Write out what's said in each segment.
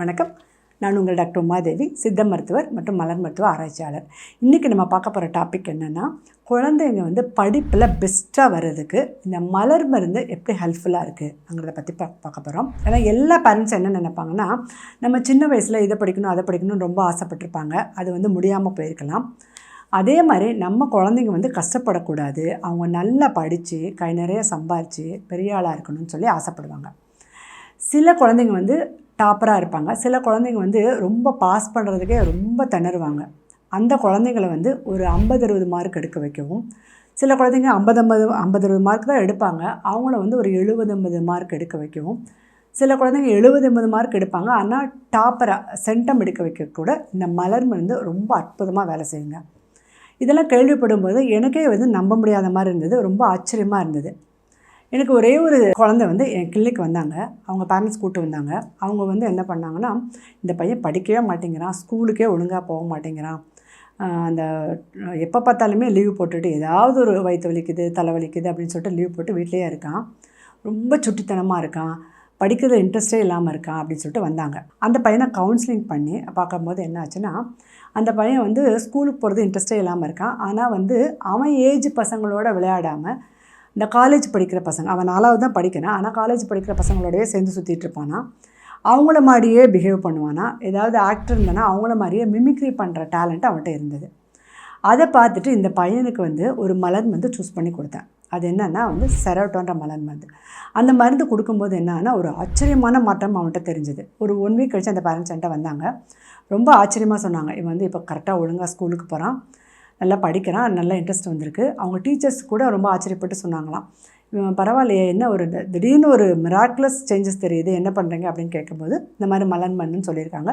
வணக்கம். நான் உங்கள் டாக்டர் உமாதேவி சித்த மருத்துவர் மற்றும் மலர் மருத்துவ ஆராய்ச்சியாளர். இன்றைக்கி நம்ம பார்க்க போகிற டாபிக் என்னென்னா குழந்தைங்க வந்து படிப்பில் பெஸ்ட்டாக வர்றதுக்கு இந்த மலர் மருந்து எப்படி ஹெல்ப்ஃபுல்லாக இருக்குங்கிறத பற்றி பா பார்க்க போகிறோம் ஏன்னா எல்லா பேரண்ட்ஸ் என்ன நினைப்பாங்கன்னா நம்ம சின்ன வயசில் இதை படிக்கணும் அதை படிக்கணும்னு ரொம்ப ஆசைப்பட்டிருப்பாங்க. அது வந்து முடியாமல் போயிருக்கலாம். அதே மாதிரி நம்ம குழந்தைங்க வந்து கஷ்டப்படக்கூடாது. அவங்க நல்லா படித்து கை நிறைய சம்பாரித்து பெரிய ஆளாக இருக்கணும்னு சொல்லி ஆசைப்படுவாங்க. சில குழந்தைங்க வந்து டாப்பராக இருப்பாங்க. சில குழந்தைங்க வந்து ரொம்ப பாஸ் பண்ணுறதுக்கே ரொம்ப திணறுவாங்க. அந்த குழந்தைங்கள வந்து ஒரு ஐம்பது அறுபது மார்க் எடுக்க வைக்கவும் சில குழந்தைங்க ஐம்பது ஐம்பது ஐம்பது அறுபது மார்க் தான் எடுப்பாங்க. அவங்கள வந்து ஒரு எழுபது ஐம்பது மார்க் எடுக்க வைக்கவும் சில குழந்தைங்க எழுபது எண்பது மார்க் எடுப்பாங்க. ஆனால் டாப்பராக சென்டம் எடுக்க வைக்க கூட இந்த மலர் மருந்து ரொம்ப அற்புதமாக வேலை செய்யுங்க. இதெல்லாம் கேள்விப்படும் போது எனக்கே வந்து நம்ப முடியாத மாதிரி இருந்தது. ரொம்ப ஆச்சரியமாக இருந்தது. எனக்கு ஒரே ஒரு குழந்தை வந்து என் கிளினிக் வந்தாங்க. அவங்க பேரண்ட்ஸ் கூப்பிட்டு வந்தாங்க. அவங்க வந்து என்ன பண்ணாங்கன்னா இந்த பையன் படிக்கவே மாட்டேங்கிறான். ஸ்கூலுக்கே ஒழுங்காக போக மாட்டேங்கிறான். அந்த எப்போ பார்த்தாலுமே லீவ் போட்டுட்டு ஏதாவது ஒரு வயிற்று வலிக்குது தலை வலிக்குது அப்படின்னு சொல்லிட்டு லீவ் போட்டு வீட்லேயே இருக்கான். ரொம்ப சுட்டித்தனமாக இருக்கான். படிக்கிறது இன்ட்ரெஸ்டே இல்லாமல் இருக்கான் அப்படின்னு சொல்லிட்டு வந்தாங்க. அந்த பையனை கவுன்சிலிங் பண்ணி பார்க்கும்போது என்ன ஆச்சுன்னா அந்த பையன் வந்து ஸ்கூலுக்கு போகிறது இன்ட்ரெஸ்டே இல்லாமல் இருக்கான். ஆனால் வந்து அவன் ஏஜ் பசங்களோட விளையாடாமல் இந்த காலேஜ் படிக்கிற பசங்க அவன் நாலாவது தான் படிக்கிறான் ஆனால் காலேஜ் படிக்கிற பசங்களோடையே சேர்ந்து சுற்றிட்டு இருப்பானா? அவங்கள மாதிரியே பிஹேவ் பண்ணுவானா? ஏதாவது ஆக்டர் இருந்தானா அவங்கள மாதிரியே மிமிக்ரி பண்ணுற டேலண்ட் அவன்கிட்ட இருந்தது. அதை பார்த்துட்டு இந்த பையனுக்கு வந்து ஒரு மலர் மருந்து சூஸ் பண்ணி கொடுத்தேன். அது என்னென்னா வந்து செரோட்டோன்ற மலர் மருந்து. அந்த மருந்து கொடுக்கும்போது என்னன்னா ஒரு ஆச்சரியமான மாற்றம் அவன்கிட்ட தெரிஞ்சது. ஒரு ஒன் வீக் கழிச்சு அந்த பேரண்ட்ஸ் என்கிட்ட வந்தாங்க. ரொம்ப ஆச்சரியமாக சொன்னாங்க. இவன் வந்து இப்போ கரெக்டாக ஒழுங்காக ஸ்கூலுக்கு போகிறான் நல்லா படிக்கிறான் நல்ல இன்ட்ரெஸ்ட் வந்திருக்கு. அவங்க டீச்சர்ஸ் கூட ரொம்ப ஆச்சரியப்பட்டு சொன்னாங்களாம். பரவாயில்லையே என்ன ஒரு திடீர்னு ஒரு மிராக்குலஸ் சேஞ்சஸ் தெரியுது என்ன பண்ணுறீங்க அப்படின்னு கேட்கும்போது இந்த மாதிரி மலன் மண்ணுன்னு சொல்லியிருக்காங்க.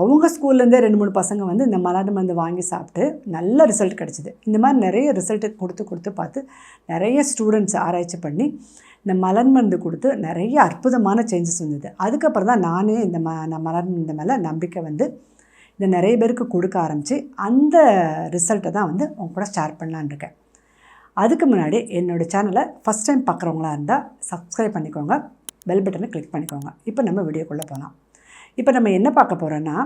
அவங்க ஸ்கூல்லேருந்தே ரெண்டு மூணு பசங்க வந்து இந்த மலர் மருந்து வாங்கி சாப்பிட்டு நல்ல ரிசல்ட் கிடச்சிது. இந்த மாதிரி நிறைய ரிசல்ட்டு கொடுத்து கொடுத்து பார்த்து நிறைய ஸ்டூடெண்ட்ஸ் ஆராய்ச்சி பண்ணி இந்த மலர் மருந்து கொடுத்து நிறைய அற்புதமான சேஞ்சஸ் வந்தது. அதுக்கப்புறம் தான் நானே இந்த ம மலர் மருந்து மேலே நம்பிக்கை வந்து இதை நிறைய பேருக்கு கொடுக்க ஆரம்பித்து அந்த ரிசல்ட்டை தான் வந்து உங்க கூட ஷேர் பண்ணலான்னு இருக்கேன். அதுக்கு முன்னாடி என்னோடய சேனலை ஃபஸ்ட் டைம் பார்க்குறவங்களா இருந்தால் சப்ஸ்கிரைப் பண்ணிக்கோங்க பெல் பட்டனை கிளிக் பண்ணிக்கோங்க. இப்போ நம்ம வீடியோக்குள்ளே போகலாம் இப்போ நம்ம என்ன பார்க்க போகிறோன்னா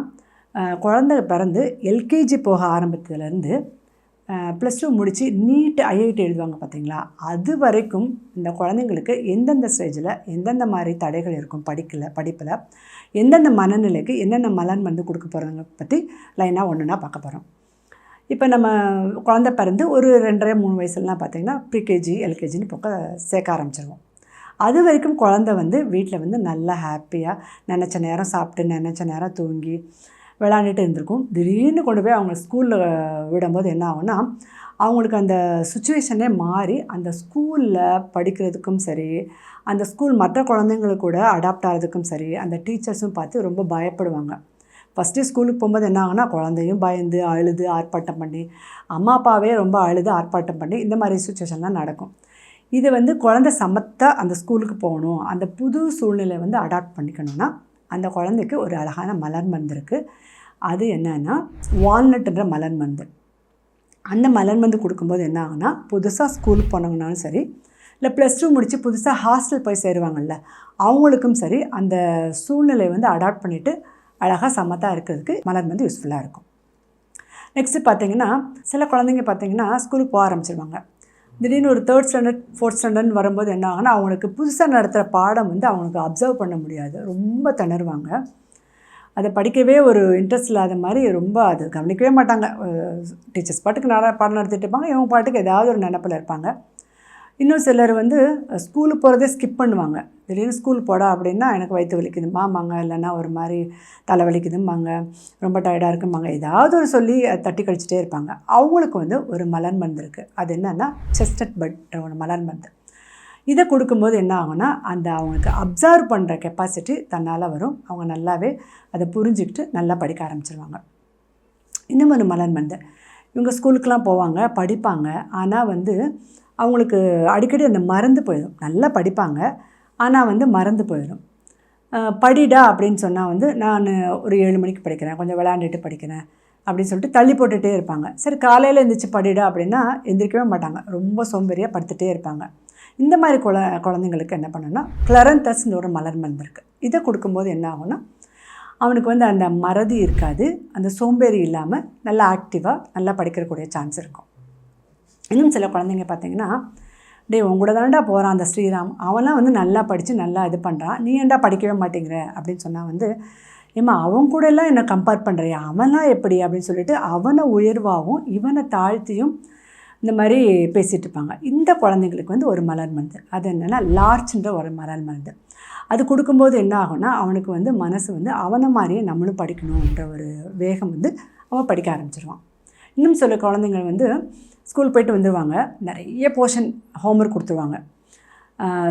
குழந்தை பிறந்து எல்கேஜி போக ஆரம்பித்ததுலேருந்து ப்ளஸ் டூ முடித்து நீட் ஐஐடி எழுதுவாங்க பார்த்தீங்களா அது வரைக்கும் இந்த குழந்தைங்களுக்கு எந்தெந்த ஸ்டேஜில் எந்தெந்த மாதிரி தடைகள் இருக்கும் படிக்கல படிப்பில்? எந்தெந்த மனநிலைக்கு என்னென்ன மலன் வந்து கொடுக்க போகிறாங்க பற்றி லைனாக ஒன்றுனா பார்க்க போகிறோம் இப்போ நம்ம குழந்தை பிறந்து ஒரு ரெண்டரை மூணு வயசுலலாம் பார்த்திங்கன்னா ப்ரிகேஜி எல்கேஜின்னு போக்க சேர்க்க ஆரம்பிச்சிருவோம். அது வரைக்கும் குழந்தை வந்து வீட்டில் வந்து நல்லா ஹாப்பியாக நினச்ச நேரம் சாப்பிட்டு நினச்ச நேரம் தூங்கி விளாண்டுட்டு இருந்திருக்கும். திடீர்னு கொண்டு போய் அவங்க ஸ்கூலில் விடும்போது என்ன ஆகும்னா அவங்களுக்கு அந்த சுச்சுவேஷனே மாறி அந்த ஸ்கூலில் படிக்கிறதுக்கும் சரி அந்த ஸ்கூல் மற்ற குழந்தைங்களுக்கு கூட அடாப்ட் ஆகிறதுக்கும் சரி அந்த டீச்சர்ஸும் பார்த்து ரொம்ப பயப்படுவாங்க. ஃபஸ்ட்டு ஸ்கூலுக்கு போகும்போது என்ன ஆகுனா குழந்தையும் பயந்து அழுது ஆர்ப்பாட்டம் பண்ணி அம்மா அப்பாவே ரொம்ப அழுது ஆர்ப்பாட்டம் பண்ணி இந்த மாதிரி சுச்சுவேஷன்லாம் நடக்கும். இது வந்து குழந்தை சமத்தா அந்த ஸ்கூலுக்கு போகணும். அந்த புது சூழ்நிலை வந்து அடாப்ட் பண்ணிக்கணும்னா அந்த குழந்தைக்கு ஒரு அழகான மலர் மருந்து இருக்குது அது என்னன்னா வால்நட்டுன்ற மலர் மருந்து. அந்த மலர் மருந்து கொடுக்கும்போது என்ன ஆகுனா புதுசாக ஸ்கூலுக்கு போனவங்கனாலும் சரி இல்லை ப்ளஸ் டூ முடித்து புதுசாக ஹாஸ்டல் போய் சேருவாங்கள்ல அவங்களுக்கும் சரி அந்த சூழ்நிலையை வந்து அடாப்ட் பண்ணிவிட்டு அழகாக சமத்தாக இருக்கிறதுக்கு மலர் மருந்து யூஸ்ஃபுல்லாக இருக்கும். நெக்ஸ்ட்டு பார்த்தீங்கன்னா சில குழந்தைங்க பார்த்தீங்கன்னா ஸ்கூலுக்கு போக ஆரம்பிச்சிருவாங்க. திடீர்னு ஒரு தேர்ட் ஸ்டாண்டர்ட் ஃபோர்த் ஸ்டாண்டர்ட்னு வரும்போது என்ன ஆகுனா அவங்களுக்கு புதுசாக நடத்துகிற பாடம் வந்து அவங்களுக்கு அப்சர்வ் பண்ண முடியாது. ரொம்ப திணறுவாங்க. அதை படிக்கவே ஒரு இன்ட்ரெஸ்ட் இல்லாத மாதிரி ரொம்ப அது கவனிக்கவே மாட்டாங்க. டீச்சர்ஸ் பாட்டுக்கு நட பாடம் நடத்திட்டு இருப்பாங்க. இவங்க பாட்டுக்கு ஏதாவது ஒரு நினப்பில் இருப்பாங்க. இன்னும் சிலர் வந்து ஸ்கூலுக்கு போகிறதே ஸ்கிப் பண்ணுவாங்க. திடீர்னு ஸ்கூல் போடா அப்படின்னா எனக்கு வயிற்று வலிக்குதும்பாங்க இல்லைன்னா ஒரு மாதிரி தலை வலிக்குதும்பாங்க ரொம்ப டயர்டாக இருக்கும்பாங்க ஏதாவது ஒரு சொல்லி அதை தட்டி கழிச்சிட்டே இருப்பாங்க. அவங்களுக்கு வந்து ஒரு மலர் மருந்து இருக்குது அது என்னென்னா செஸ்டட் பட் ஒரு மலர் மருந்து. இதை கொடுக்கும்போது என்ன ஆகும்னா அந்த அவங்களுக்கு அப்சர்வ் பண்ணுற கெப்பாசிட்டி தன்னால் வரும். அவங்க நல்லாவே அதை புரிஞ்சுக்கிட்டு நல்லா படிக்க ஆரம்பிச்சிருவாங்க. இன்னும் ஒரு மலர் மருந்து. இவங்க ஸ்கூலுக்கெலாம் போவாங்க படிப்பாங்க. ஆனால் வந்து அவங்களுக்கு அடிக்கடி அந்த மறந்து போயிடும். நல்லா படிப்பாங்க. ஆனால் வந்து மறந்து போயிடும். படிடா அப்படின்னு சொன்னால் வந்து நான் ஒரு ஏழு மணிக்கு படிக்கிறேன். கொஞ்சம் விளையாண்டுட்டு படிக்கிறேன். அப்படின்னு சொல்லிட்டு தள்ளி போட்டுகிட்டே இருப்பாங்க. சரி காலையில் எழுந்திரிச்சு படிடா அப்படின்னா எந்திரிக்கவே மாட்டாங்க. ரொம்ப சோம்பேறியாக படுத்துகிட்டே இருப்பாங்க. இந்த மாதிரி குழ குழந்தைங்களுக்கு என்ன பண்ணணும்னா கிளரந்தஸ்ன்ற ஒரு மலர் மருந்து இருக்குது இதை கொடுக்கும்போது என்ன ஆகும்னா அவனுக்கு வந்து அந்த மறதி இருக்காது. அந்த சோம்பேறி இல்லாமல் நல்லா ஆக்டிவாக நல்லா படிக்கிறக்கூடிய சான்ஸ் இருக்கும். இன்னும் சில குழந்தைங்க பார்த்தீங்கன்னா டேய் உன் தாண்டா போகிறான் அந்த ஸ்ரீராம். அவன்லாம் வந்து நல்லா படித்து நல்லா இது பண்ணுறான் நீ ஏன்டா படிக்கவே மாட்டேங்கிற? அப்படின்னு சொன்னால் வந்து ஏம்மா அவன் கூட எல்லாம் என்னை கம்பேர் பண்ணுறியா அவன்லாம் எப்படி? அப்படின்னு சொல்லிட்டு அவனை உயர்வாகவும் இவனை தாழ்த்தியும் இந்த மாதிரி பேசிகிட்டு இருப்பாங்க. இந்த குழந்தைங்களுக்கு வந்து ஒரு மலர் மருந்து அது என்னென்னா லார்ச்ன்ற ஒரு மலர் மருந்து அது கொடுக்கும்போது என்ன ஆகும்னா அவனுக்கு வந்து மனசு வந்து அவனை மாதிரியே நம்மளும் படிக்கணுன்ற ஒரு வேகம் வந்து அவன் படிக்க ஆரம்பிச்சிருவான். இன்னும் சில குழந்தைங்கள் வந்து ஸ்கூல் போயிட்டு வந்துடுவாங்க நிறைய போர்ஷன் ஹோம்ஒர்க் கொடுத்துருவாங்க.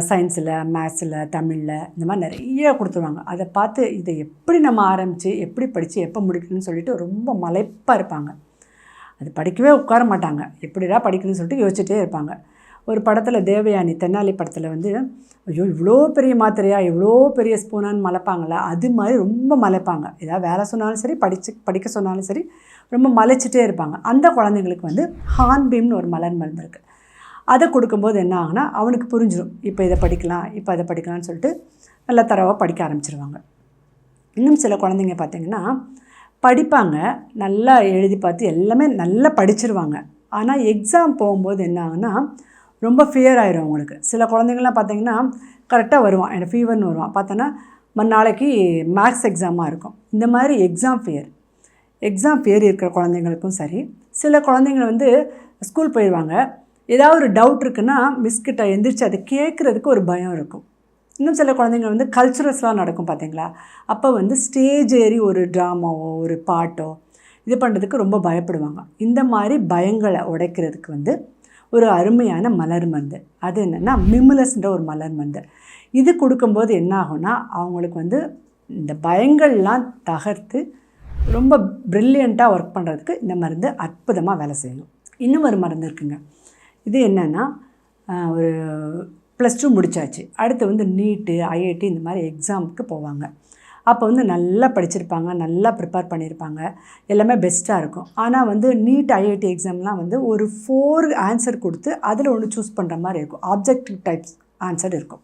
சயின்ஸில் மேத்ஸில் தமிழில் இந்த மாதிரி நிறைய கொடுத்துருவாங்க. அதை பார்த்து இதை எப்படி நம்ம ஆரம்பித்து எப்படி படித்து எப்போ முடிக்கணும்னு சொல்லிட்டு ரொம்ப மலைப்பாக இருப்பாங்க. அது படிக்கவே உட்கார மாட்டாங்க. எப்படிடா படிக்கணும்னு சொல்லிட்டு யோசிச்சுட்டே இருப்பாங்க. ஒரு படத்தில் தேவயானி தென்னாலி படத்தில் வந்து ஐயோ இவ்வளோ பெரிய மாத்திரையா? இவ்வளோ பெரிய ஸ்பூனான்னு மலைப்பாங்களா அது மாதிரி ரொம்ப மலைப்பாங்க. ஏதாவது வேலை சொன்னாலும் சரி படித்து படிக்க சொன்னாலும் சரி ரொம்ப மலைச்சிட்டே இருப்பாங்க. அந்த குழந்தைங்களுக்கு வந்து ஹான்பீம்னு ஒரு மலர் மருந்து இருக்குது அதை கொடுக்கும்போது என்ன ஆகுனா அவனுக்கு புரிஞ்சிடும் இப்போ இதை படிக்கலாம் இப்போ அதை படிக்கலாம்னு சொல்லிட்டு நல்லா தரவாக படிக்க ஆரம்பிச்சிருவாங்க. இன்னும் சில குழந்தைங்க பார்த்திங்கன்னா படிப்பாங்க நல்லா எழுதி பார்த்து எல்லாமே நல்லா படிச்சிருவாங்க. ஆனால் எக்ஸாம் போகும்போது என்ன ஆகுனா ரொம்ப ஃபியர் ஆயிரும் அவங்களுக்கு. சில குழந்தைங்களாம் பார்த்திங்கன்னா கரெக்டாக வருவான். எனக்கு ஃபீவர்னு வருவான். பார்த்தோன்னா நாளைக்கு மேக்ஸ் எக்ஸாமாக இருக்கும். இந்த மாதிரி எக்ஸாம் ஃபியர் எக்ஸாம் பேர் இருக்கிற குழந்தைங்களுக்கும் சரி சில குழந்தைங்க வந்து ஸ்கூல் போயிடுவாங்க ஏதாவது ஒரு டவுட் இருக்குன்னா மிஸ்கிட்ட எந்திரிச்சு அதை கேட்குறதுக்கு ஒரு பயம் இருக்கும். இன்னும் சில குழந்தைங்க வந்து கல்ச்சுரல்ஸ்லாம் நடக்கும் பார்த்தீங்களா அப்போ வந்து ஸ்டேஜ் ஏறி ஒரு ட்ராமாவோ ஒரு பாட்டோ இது பண்ணுறதுக்கு ரொம்ப பயப்படுவாங்க. இந்த மாதிரி பயங்களை உடைக்கிறதுக்கு வந்து ஒரு அருமையான மலர் மருந்து. அது என்னென்னா மிமுலஸ்ன்ற ஒரு மலர் மருந்து. இது கொடுக்கும்போது என்ன ஆகும்னா அவங்களுக்கு வந்து இந்த பயங்கள்லாம் தகர்த்து ரொம்ப ப்ரில்லியண்ட்டாக ஒர்க் பண்ணுறதுக்கு இந்த மருந்து அற்புதமாக வேலை செய்யும். இன்னும் ஒரு மருந்து இருக்குங்க. இது என்னென்னா ஒரு ப்ளஸ் டூ முடித்தாச்சு அடுத்து வந்து நீட்டு ஐஐடி இந்த மாதிரி எக்ஸாமுக்கு போவாங்க. அப்போ வந்து நல்லா படிச்சிருப்பாங்க நல்லா ப்ரிப்பேர் பண்ணியிருப்பாங்க எல்லாமே பெஸ்ட்டாக இருக்கும். ஆனால் வந்து நீட் ஐஐடி எக்ஸாம்லாம் வந்து ஒரு ஃபோர் ஆன்சர் கொடுத்து அதில் ஒன்று சூஸ் பண்ணுற மாதிரி இருக்கும். ஆப்ஜெக்டிவ் டைப்ஸ் ஆன்சர் இருக்கும்.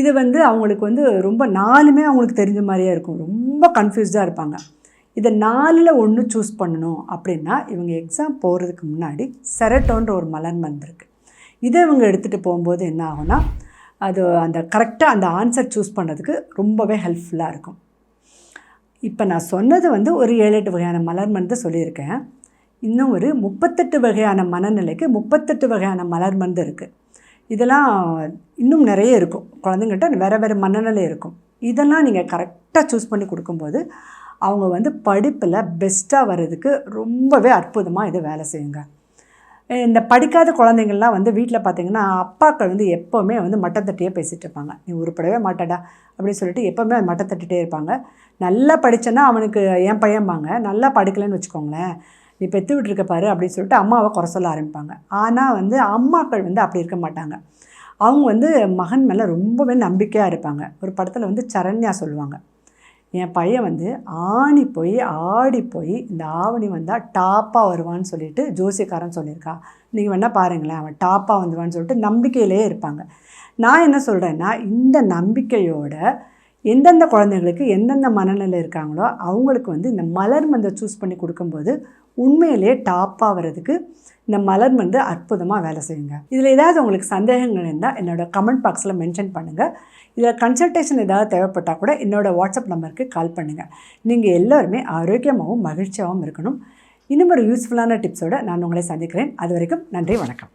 இது வந்து அவங்களுக்கு வந்து ரொம்ப நாலுமே அவங்களுக்கு தெரிஞ்ச மாதிரியே இருக்கும். ரொம்ப கன்ஃபியூஸ்டாக இருப்பாங்க. இதை நாலில் ஒன்று சூஸ் பண்ணணும் அப்படின்னா இவங்க எக்ஸாம் போகிறதுக்கு முன்னாடி செரட்டோன்ற ஒரு மலர் மருந்து இருக்குது இதை இவங்க எடுத்துகிட்டு போகும்போது என்ன ஆகும்னா அது அந்த கரெக்டாக அந்த ஆன்சர் சூஸ் பண்ணுறதுக்கு ரொம்பவே ஹெல்ப்ஃபுல்லாக இருக்கும். இப்போ நான் சொன்னது வந்து ஒரு ஏழு எட்டு வகையான மலர் மருந்து சொல்லியிருக்கேன். இன்னும் ஒரு முப்பத்தெட்டு வகையான மனநிலைக்கு முப்பத்தெட்டு வகையான மலர் மருந்து இருக்குது இதெல்லாம் இன்னும் நிறைய இருக்கும். குழந்தைங்கள்ட்ட வேறு வேறு மனநிலை இருக்கும். இதெல்லாம் நீங்கள் கரெக்டாக சூஸ் பண்ணி கொடுக்கும்போது அவங்க வந்து படிப்பில் பெஸ்ட்டாக வர்றதுக்கு ரொம்பவே அற்புதமாக இது வேலை செய்யுங்க. இந்த படிக்காத குழந்தைங்கள்லாம் வந்து வீட்டில் பார்த்தீங்கன்னா அப்பாக்கள் வந்து எப்போவுமே வந்து மட்டத்தட்டியே பேசிகிட்டு இருப்பாங்க. நீ உருப்படவே மாட்டடா அப்படின்னு சொல்லிட்டு எப்போவுமே மட்டம் தட்டிகிட்டே இருப்பாங்க. நல்லா படித்தேன்னா அவனுக்கு என் பையன்பாங்க நல்லா படிக்கலைன்னு வச்சுக்கோங்களேன் நீ பெற்று விட்டுருக்க பாரு அப்படின்னு சொல்லிட்டு அம்மாவை குறை சொல்ல ஆரம்பிப்பாங்க. ஆனால் வந்து அம்மாக்கள் வந்து அப்படி இருக்க மாட்டாங்க. அவங்க வந்து மகன் மேலே ரொம்பவே நம்பிக்கையாக இருப்பாங்க. ஒரு படத்தில் வந்து சரண்யா சொல்லுவாங்க. என் பையன் வந்து ஆணி போய் ஆடி போய் இந்த ஆவணி வந்தால் டாப்பாக வருவான்னு சொல்லிட்டு ஜோசியக்காரன் சொல்லியிருக்கா. நீங்கள் வேணால் பாருங்களேன் அவன் டாப்பாக வந்துவான்னு சொல்லிட்டு நம்பிக்கையிலே இருப்பாங்க. நான் என்ன சொல்கிறேன்னா இந்த நம்பிக்கையோட எந்தெந்த குழந்தைங்களுக்கு எந்தெந்த மனநிலை இருக்காங்களோ அவங்களுக்கு வந்து இந்த மலர் மந்தை சூஸ் பண்ணி கொடுக்கும்போது உண்மையிலே டாப்பாக வர்றதுக்கு இந்த மலர் மருந்து அற்புதமாக வேலை செய்யுங்க. இதில் ஏதாவது உங்களுக்கு சந்தேகங்கள் இருந்தால் என்னோடய கமெண்ட் பாக்ஸில் மென்ஷன் பண்ணுங்கள் இதில் கன்சல்டேஷன் ஏதாவது தேவைப்பட்டால் கூட என்னோடய வாட்ஸ்அப் நம்பருக்கு கால் பண்ணுங்கள் நீங்கள் எல்லோருமே ஆரோக்கியமாகவும் மகிழ்ச்சியாகவும் இருக்கணும். இன்னும் ஒரு யூஸ்ஃபுல்லான டிப்ஸோடு நான் உங்களை சந்திக்கிறேன். அது வரைக்கும் நன்றி வணக்கம்.